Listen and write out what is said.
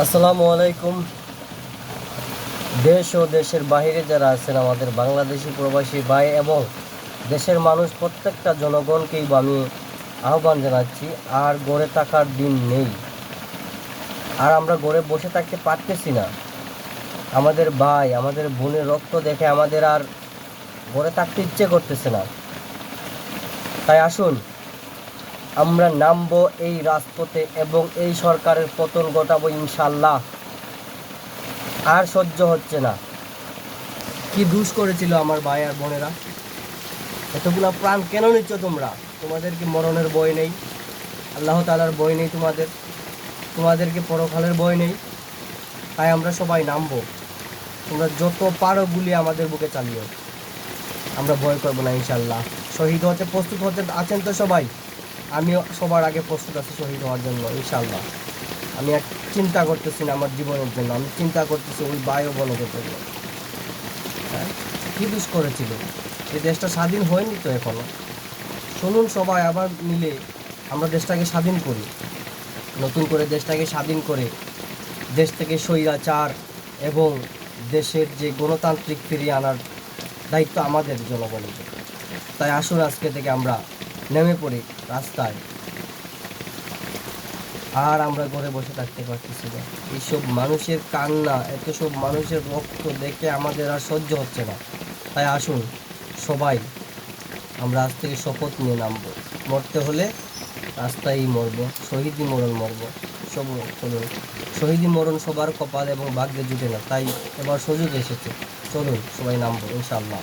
আসসালামু আলাইকুম। দেশ ও দেশের বাইরে যারা আছেন, আমাদের বাংলাদেশি প্রবাসী ভাই এবং দেশের মানুষ, প্রত্যেকটা জনগণকেই আমি আহ্বান জানাচ্ছি, আর গড়ে থাকার দিন নেই। আর আমরা গড়ে বসে থাকতে পারতেছি না। আমাদের ভাই, আমাদের বোনের রক্ত দেখে আমাদের আর গড়ে থাকতে ইচ্ছে করতেছে না। তাই আসুন আমরা নামবো এই রাজপথে এবং এই সরকারের পতন ঘটাবো ইনশাল্লাহ আর সহ্য হচ্ছে না। কি দুষ করেছিল আমার ভাই আর বোনেরা? এতগুলা প্রাণ কেন নিচ্ছ তোমরা? তোমাদের কি মরণের বই নেই? আল্লাহ তালার বই নেই তোমাদের। তোমাদেরকে পরকালের বই নেই? তাই আমরা সবাই নামবো। তোমরা যত পারো গুলি আমাদের বুকে চালিও। আমরা ভয় করব না ইনশাল্লাহ শহীদ হতে প্রস্তুত হতে আছেন তো সবাই? আমিও সবার আগে প্রস্তুত আছি শহীদ হওয়ার জন্য ইনশাল্লাহ আমি এক চিন্তা করতেছি না আমার জীবনের জন্য, আমি চিন্তা করতেছি ওই বায়ু বনকের জন্য। হ্যাঁ? কী দুষ করেছিল? এই দেশটা স্বাধীন হয়নি তো এখনও? শুনুন সবাই, আবার মিলে আমরা দেশটাকে স্বাধীন করি। নতুন করে দেশটাকে স্বাধীন করে দেশ থেকে স্বৈরাচার এবং দেশের যে গণতান্ত্রিক ফিরিয়ে আনার দায়িত্ব আমাদের জনগণের। তাই আসুন আজকে থেকে আমরা নেমে পড়ি রাস্তায়। আর আমরা ঘরে বসে থাকতে পারতেছি না। এইসব মানুষের কান্না, এত সব মানুষের রক্ত দেখে আমাদের আর সহ্য হচ্ছে না। তাই আসুন, সবাই আমরা আজ থেকে শপথ নিয়ে নামবো। মরতে হলে রাস্তায়ই মরবো, শহীদই মরণ মরবো। সব চলুন, শহীদই মরণ সবার কপাল এবং ভাগ্যে জুটে না, তাই এবার সুযোগ এসেছে। চলুন, সবাই নামবো, ইনশাআল্লাহ।